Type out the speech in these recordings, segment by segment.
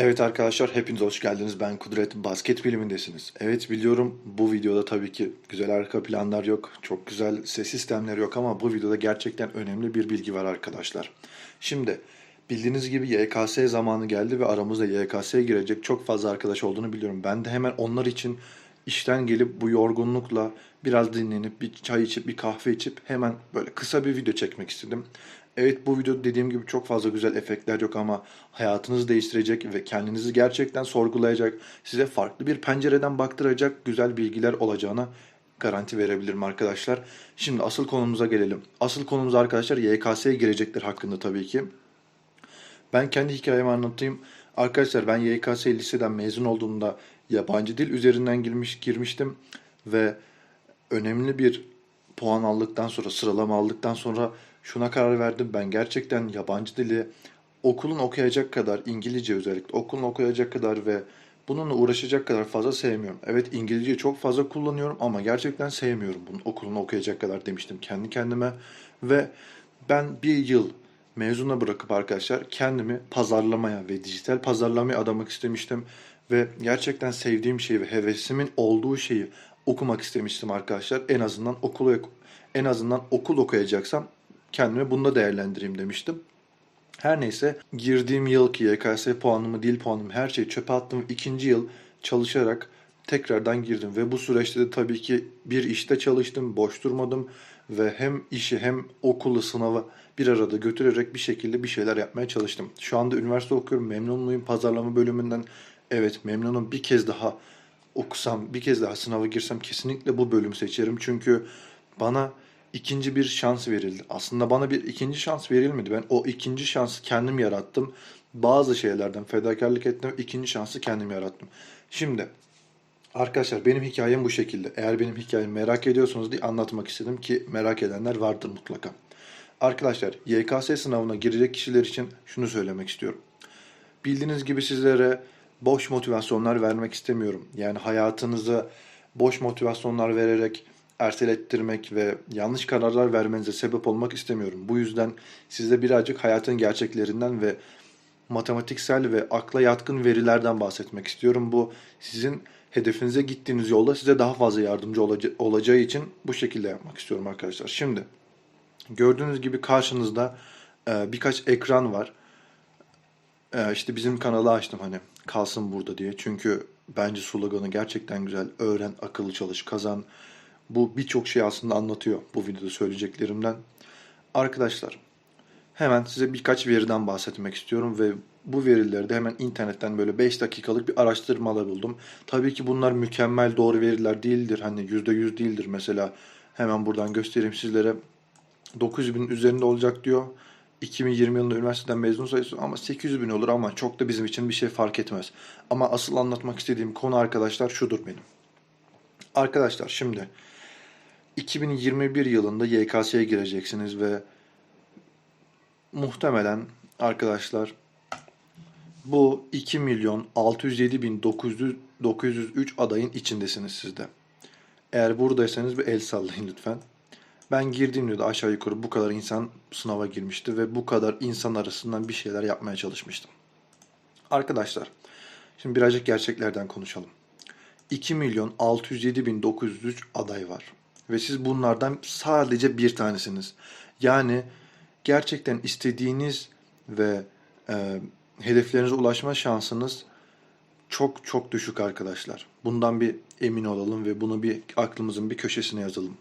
Evet arkadaşlar hepiniz hoş geldiniz. Ben Kudret Basket bilimindesiniz. Evet biliyorum bu videoda tabii ki güzel arka planlar yok. Çok güzel ses sistemleri yok ama bu videoda gerçekten önemli bir bilgi var arkadaşlar. Şimdi bildiğiniz gibi YKS zamanı geldi ve aramızda YKS'ye girecek çok fazla arkadaş olduğunu biliyorum. Ben de hemen onlar için işten gelip bu yorgunlukla biraz dinlenip bir çay içip bir kahve içip hemen böyle kısa bir video çekmek istedim. Evet bu video dediğim gibi çok fazla güzel efektler yok ama hayatınızı değiştirecek ve kendinizi gerçekten sorgulayacak, size farklı bir pencereden baktıracak güzel bilgiler olacağına garanti verebilirim arkadaşlar. Şimdi asıl konumuza gelelim. Asıl konumuz arkadaşlar YKS'ye girecekler hakkında tabii ki. Ben kendi hikayemi anlatayım. Arkadaşlar ben YKS liseden mezun olduğumda yabancı dil üzerinden girmiş girmiştim ve önemli bir puan aldıktan sonra sıralama aldıktan sonra şuna karar verdim. Ben gerçekten yabancı dili okulun okuyacak kadar İngilizce özellikle okulun okuyacak kadar ve bununla uğraşacak kadar fazla sevmiyorum. Evet İngilizceyi çok fazla kullanıyorum ama gerçekten sevmiyorum bunu okulun okuyacak kadar demiştim kendi kendime ve ben bir yıl mezuna bırakıp arkadaşlar kendimi pazarlamaya ve dijital pazarlamaya adamak istemiştim. Ve gerçekten sevdiğim şeyi ve hevesimin olduğu şeyi okumak istemiştim arkadaşlar. En azından okulu en azından okul okuyacaksam kendimi bunda değerlendireyim demiştim. Her neyse girdiğim yılki YKS puanımı, dil puanımı her şeyi çöpe attım. İkinci yıl çalışarak tekrardan girdim ve bu süreçte de tabii ki bir işte çalıştım, boş durmadım ve hem işi hem okulu, sınavı bir arada götürerek bir şekilde bir şeyler yapmaya çalıştım. Şu anda üniversite okuyorum, memnun muyum pazarlama bölümünden? Evet memnunum. Bir kez daha okusam, bir kez daha sınava girsem kesinlikle bu bölümü seçerim. Çünkü bana ikinci bir şans verildi. Aslında bana bir ikinci şans verilmedi. Ben o ikinci şansı kendim yarattım. Bazı şeylerden fedakarlık ettim. ikinci şansı kendim yarattım. Şimdi arkadaşlar benim hikayem bu şekilde. Eğer benim hikayemi merak ediyorsanız diye anlatmak istedim ki merak edenler vardır mutlaka. Arkadaşlar YKS sınavına girecek kişiler için şunu söylemek istiyorum. Bildiğiniz gibi sizlere boş motivasyonlar vermek istemiyorum. Yani hayatınızı boş motivasyonlar vererek ertelettirmek ve yanlış kararlar vermenize sebep olmak istemiyorum. Bu yüzden size birazcık hayatın gerçeklerinden ve matematiksel ve akla yatkın verilerden bahsetmek istiyorum. Bu sizin hedefinize gittiğiniz yolda size daha fazla yardımcı olacağı için bu şekilde yapmak istiyorum arkadaşlar. Şimdi gördüğünüz gibi karşınızda e, birkaç ekran var. E, işte bizim kanalı açtım hani kalsın burada diye. Çünkü bence sloganı gerçekten güzel. Öğren, akıllı çalış, kazan. Bu birçok şey aslında anlatıyor bu videoda söyleyeceklerimden. Arkadaşlar hemen size birkaç veriden bahsetmek istiyorum ve bu verileri de hemen internetten böyle 5 dakikalık bir araştırmalar buldum. Tabii ki bunlar mükemmel doğru veriler değildir. Hani %100 değildir mesela. Hemen buradan göstereyim sizlere. 900 bin üzerinde olacak diyor. 2020 yılında üniversiteden mezun sayısı ama 800 bin olur ama çok da bizim için bir şey fark etmez. Ama asıl anlatmak istediğim konu arkadaşlar şudur benim. Arkadaşlar şimdi 2021 yılında YKS'ye gireceksiniz ve muhtemelen arkadaşlar bu 2 milyon 607 bin 900, 903 adayın içindesiniz sizde. Eğer buradaysanız bir el sallayın lütfen. Ben girdiğimde de aşağı yukarı bu kadar insan sınava girmişti ve bu kadar insan arasından bir şeyler yapmaya çalışmıştım. Arkadaşlar, şimdi birazcık gerçeklerden konuşalım. 2 milyon 607 bin 903 aday var. Ve siz bunlardan sadece bir tanesiniz. Yani gerçekten istediğiniz ve e, hedeflerinize ulaşma şansınız çok çok düşük arkadaşlar. Bundan bir emin olalım ve bunu bir aklımızın bir köşesine yazalım.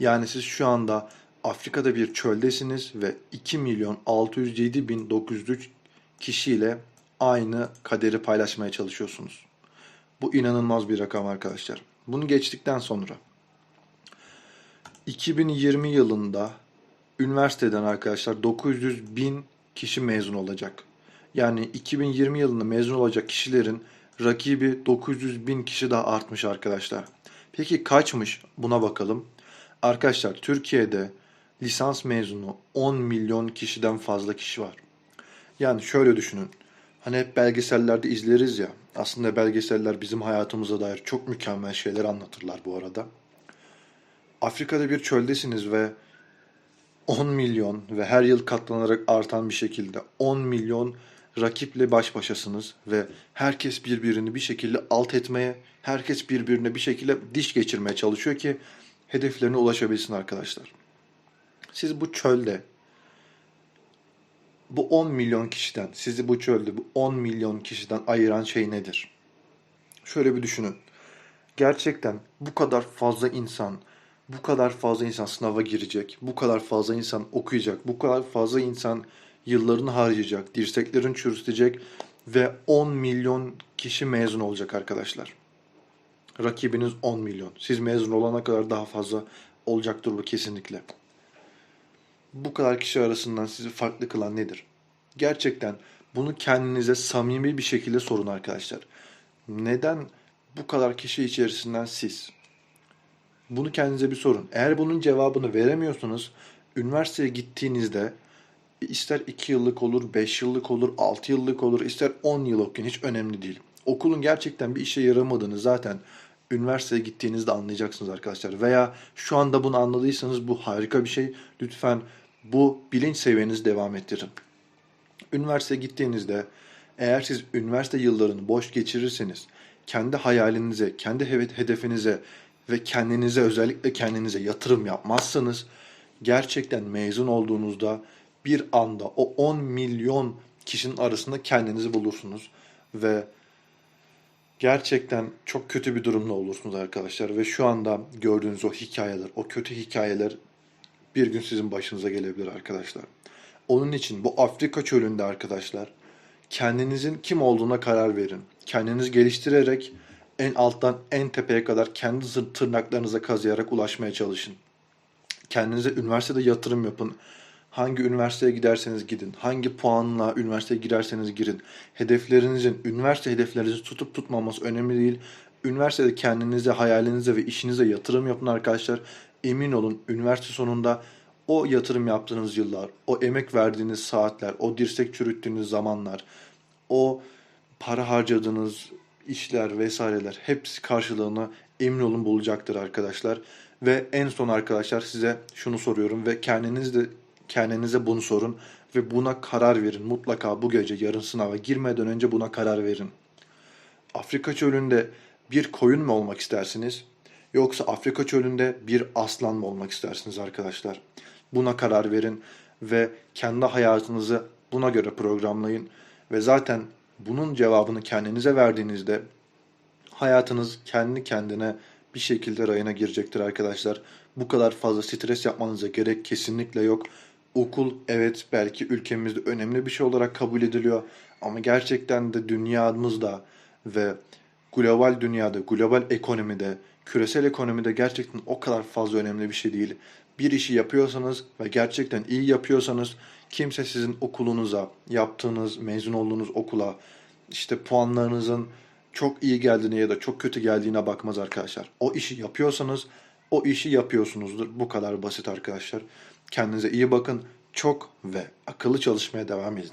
Yani siz şu anda Afrika'da bir çöldesiniz ve 2 milyon 607 bin 903 kişiyle aynı kaderi paylaşmaya çalışıyorsunuz. Bu inanılmaz bir rakam arkadaşlar. Bunu geçtikten sonra 2020 yılında üniversiteden arkadaşlar 900 bin kişi mezun olacak. Yani 2020 yılında mezun olacak kişilerin rakibi 900 bin kişi daha artmış arkadaşlar. Peki kaçmış? Buna bakalım. Arkadaşlar Türkiye'de lisans mezunu 10 milyon kişiden fazla kişi var. Yani şöyle düşünün. Hani hep belgesellerde izleriz ya. Aslında belgeseller bizim hayatımıza dair çok mükemmel şeyler anlatırlar bu arada. Afrika'da bir çöldesiniz ve 10 milyon ve her yıl katlanarak artan bir şekilde 10 milyon rakiple baş başasınız ve herkes birbirini bir şekilde alt etmeye, herkes birbirine bir şekilde diş geçirmeye çalışıyor ki hedeflerine ulaşabilsin arkadaşlar. Siz bu çölde bu 10 milyon kişiden, sizi bu çölde bu 10 milyon kişiden ayıran şey nedir? Şöyle bir düşünün. Gerçekten bu kadar fazla insan, bu kadar fazla insan sınava girecek, bu kadar fazla insan okuyacak, bu kadar fazla insan yıllarını harcayacak, dirseklerini çürütecek ve 10 milyon kişi mezun olacak arkadaşlar. Rakibiniz 10 milyon. Siz mezun olana kadar daha fazla olacaktır bu kesinlikle. Bu kadar kişi arasından sizi farklı kılan nedir? Gerçekten bunu kendinize samimi bir şekilde sorun arkadaşlar. Neden bu kadar kişi içerisinden siz? Bunu kendinize bir sorun. Eğer bunun cevabını veremiyorsanız üniversiteye gittiğinizde ister 2 yıllık olur, 5 yıllık olur, 6 yıllık olur, ister 10 yıl okuyun hiç önemli değil. Okulun gerçekten bir işe yaramadığını zaten üniversiteye gittiğinizde anlayacaksınız arkadaşlar. Veya şu anda bunu anladıysanız bu harika bir şey. Lütfen bu bilinç seviyenizi devam ettirin. Üniversiteye gittiğinizde eğer siz üniversite yıllarını boş geçirirseniz kendi hayalinize, kendi hedefinize ve kendinize özellikle kendinize yatırım yapmazsanız gerçekten mezun olduğunuzda bir anda o 10 milyon kişinin arasında kendinizi bulursunuz ve gerçekten çok kötü bir durumda olursunuz arkadaşlar ve şu anda gördüğünüz o hikayeler, o kötü hikayeler bir gün sizin başınıza gelebilir arkadaşlar. Onun için bu Afrika çölünde arkadaşlar kendinizin kim olduğuna karar verin. Kendinizi geliştirerek en alttan en tepeye kadar kendi tırnaklarınıza kazıyarak ulaşmaya çalışın. Kendinize üniversitede yatırım yapın. Hangi üniversiteye giderseniz gidin. Hangi puanla üniversiteye girerseniz girin. Hedeflerinizin, üniversite hedeflerinizi tutup tutmaması önemli değil. Üniversitede kendinize, hayalinize ve işinize yatırım yapın arkadaşlar. Emin olun üniversite sonunda o yatırım yaptığınız yıllar, o emek verdiğiniz saatler, o dirsek çürüttüğünüz zamanlar, o para harcadığınız işler vesaireler hepsi karşılığını emin olun bulacaktır arkadaşlar. Ve en son arkadaşlar size şunu soruyorum ve kendiniz de kendinize bunu sorun ve buna karar verin. Mutlaka bu gece yarın sınava girmeden önce buna karar verin. Afrika çölünde bir koyun mu olmak istersiniz? Yoksa Afrika çölünde bir aslan mı olmak istersiniz arkadaşlar? Buna karar verin ve kendi hayatınızı buna göre programlayın ve zaten bunun cevabını kendinize verdiğinizde hayatınız kendi kendine bir şekilde rayına girecektir arkadaşlar. Bu kadar fazla stres yapmanıza gerek kesinlikle yok. Okul evet belki ülkemizde önemli bir şey olarak kabul ediliyor ama gerçekten de dünyamızda ve global dünyada, global ekonomide, küresel ekonomide gerçekten o kadar fazla önemli bir şey değil. Bir işi yapıyorsanız ve gerçekten iyi yapıyorsanız kimse sizin okulunuza, yaptığınız, mezun olduğunuz okula, işte puanlarınızın çok iyi geldiğine ya da çok kötü geldiğine bakmaz arkadaşlar. O işi yapıyorsanız o işi yapıyorsunuzdur. Bu kadar basit arkadaşlar. Kendinize iyi bakın. Çok ve akıllı çalışmaya devam edin.